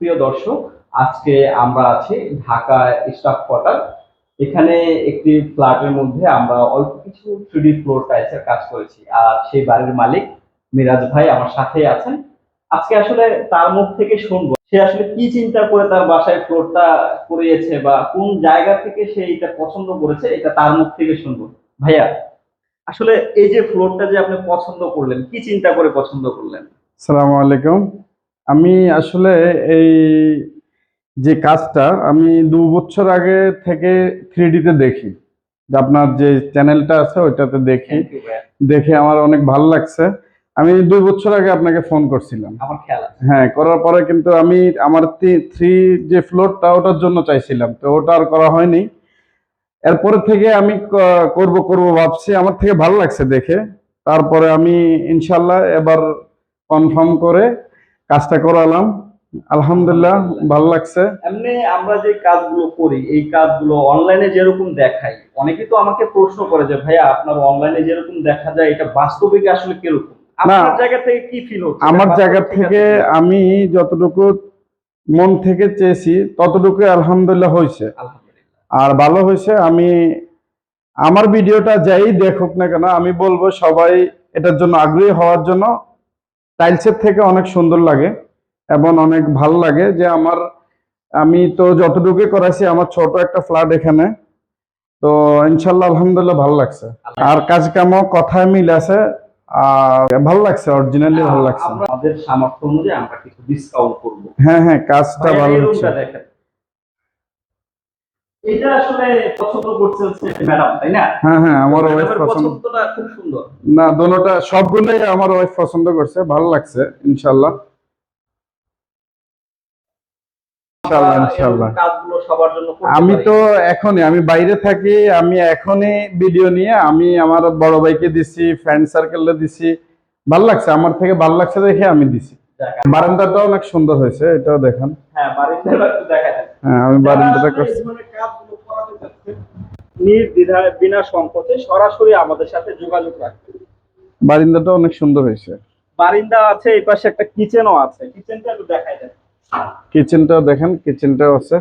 প্রিয় দর্শক, আজকে আমরা আছি ঢাকা স্টাফ কোয়ার্টার। এখানে একটি ফ্ল্যাটের মধ্যে আমরা অল্প কিছু থ্রিডি ফ্লোর টাইলসের কাজ করেছি আর সেই বাড়ির মালিক মিরাজ ভাই আমার সাথেই আছেন। আজকে আসলে তার মুখ থেকে শুনব, সে আসলে কি চিন্তা করে তার বাসায় ফ্লোরটা করিয়েছে বা কোন জায়গা থেকে সে এটা পছন্দ করেছে, এটা তার মুখ থেকে শুনব। ভাইয়া, আসলে এই যে ফ্লোরটা যে আপনি পছন্দ করলেন, কি চিন্তা করে পছন্দ করলেন? সালামু আলাইকুম। আমি আসলে এই যে কাজটা আমি দু বছর আগে থেকে থ্রি তে দেখি। আপনার যে চ্যানেলটা আছে ওইটাতে দেখি। দেখে আমার অনেক ভালো লাগছে। আমি দুই বছর আগে আপনাকে ফোন করছিলাম। হ্যাঁ করার পরে কিন্তু আমি আমার থ্রি যে ফ্লোরটা ওটার জন্য চাইছিলাম। তো ওটা আর করা হয়নি। এরপরে থেকে আমি করব করব ভাবছি। আমার থেকে ভালো লাগছে দেখে। তারপরে আমি ইনশাল্লাহ এবার কনফার্ম করে কাজটা করালাম। আলহামদুলিল্লাহ ভালো লাগছে। এমনি আমরা যে কাজগুলো করি এই কাজগুলো অনলাইনে যেরকম দেখাই অনেকে তো আমাকে প্রশ্ন করে যে ভাইয়া আপনার অনলাইনে যেরকম দেখা যায় এটা বাস্তবিক আসলে কীরকম? আপনার জায়গা থেকে কি ফিল হচ্ছে? আমার জায়গা থেকে আমি যতটুকু মন থেকে চেয়েছি ততটুকু আলহামদুলিল্লাহ হয়েছে। আর ভালো হয়েছে আমি আমার ভিডিওটা যাই দেখুক না কেন আমি বলব সবাই এটার জন্য আগ্রহী হওয়ার জন্য টাইলসের থেকে অনেক সুন্দর লাগে এবং অনেক ভালো লাগে যে আমার আমি তো যতটুকু করাইছি আমার ছোট একটা ফ্ল্যাট এখানে। তো ইনশাল্লাহ আলহামদুলিল্লাহ ভালো লাগছে। আর কাজ কামও কথায় মিল আছে আর ভালো লাগছে অরিজিনালি ভালো লাগছে। আমাদের সামর্থ্য অনুযায়ী আমরা কিছু ডিসকাউন্ট করব। হ্যাঁ হ্যাঁ কাজটা ভালো হচ্ছে। এটা আসলে পছন্দ করছে হচ্ছে ম্যাডাম তাই না? হ্যাঁ হ্যাঁ আমার ওয়াইফ পছন্দ। খুব সুন্দর। না দোনোটা সবগুলোই আমার ওয়াইফ পছন্দ করছে ভালো লাগছে ইনশাল্লাহ ইনশাল্লাহ আমরা ইনশাল্লাহ এরকম কাজগুলো সবার জন্য করতে আমি তো এখনই আমি বাইরে থাকি আমি এখনই ভিডিও নিয়ে আমি আমার বড় ভাইকে দিছি ফ্রেন্ড সার্কেলে দিছি। ভালো লাগছে আমার থেকে ভালো লাগছে দেখে আমি দিছি। বারান্দাটা অনেক সুন্দর হয়েছে এটাও দেখান। হ্যাঁ বাড়িটা একটু দেখা যায় হ্যাঁ আমি বারান্দাটা করছি নির্দ্বিধায় বিনা সংকোচে সরাসরি আমাদের সাথে যোগাযোগ রাখবেন বারিন্দাটা অনেক সুন্দর হয়েছে। বারিন্দা আছে এই পাশে একটা কিচেনও আছে। কিচেনটা একটু দেখাই দেন। কিচেনটাও দেখেন কিচেনটাও আছে।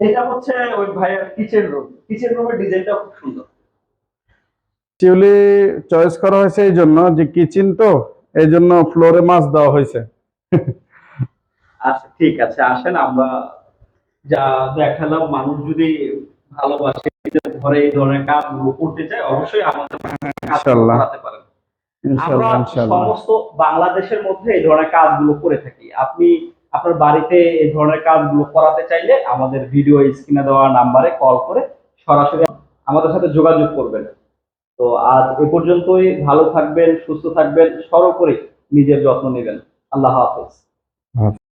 এটা হচ্ছে ওই ভাইয়ের কিচেন রুম কিচেন রুমের ডিজাইনটা খুব সুন্দর। টিউলি চয়েস করা হয়েছে এই জন্য যে কিচেন তো এই জন্য ফ্লোরে মাছ দেওয়া হয়েছে। আচ্ছা ঠিক আছে আসেন আমরা যা দেখালাম মানুষ যদি ভালোবাসে ঘরে এই ধরনের কাজগুলো করতে চায় অবশ্যই আমাদের আমরা সমস্ত বাংলাদেশের মধ্যে এই ধরনের কাজগুলো করে থাকি। আপনি আপনার বাড়িতে এই ধরনের কাজগুলো করাতে চাইলে আমাদের ভিডিও স্ক্রিনে দেওয়া নাম্বারে কল করে সরাসরি আমাদের সাথে যোগাযোগ করবেন। তো আজ এ পর্যন্তই ভালো থাকবেন সুস্থ থাকবেন সর্বোপরি নিজের যত্ন নেবেন। আল্লাহ হাফেজ।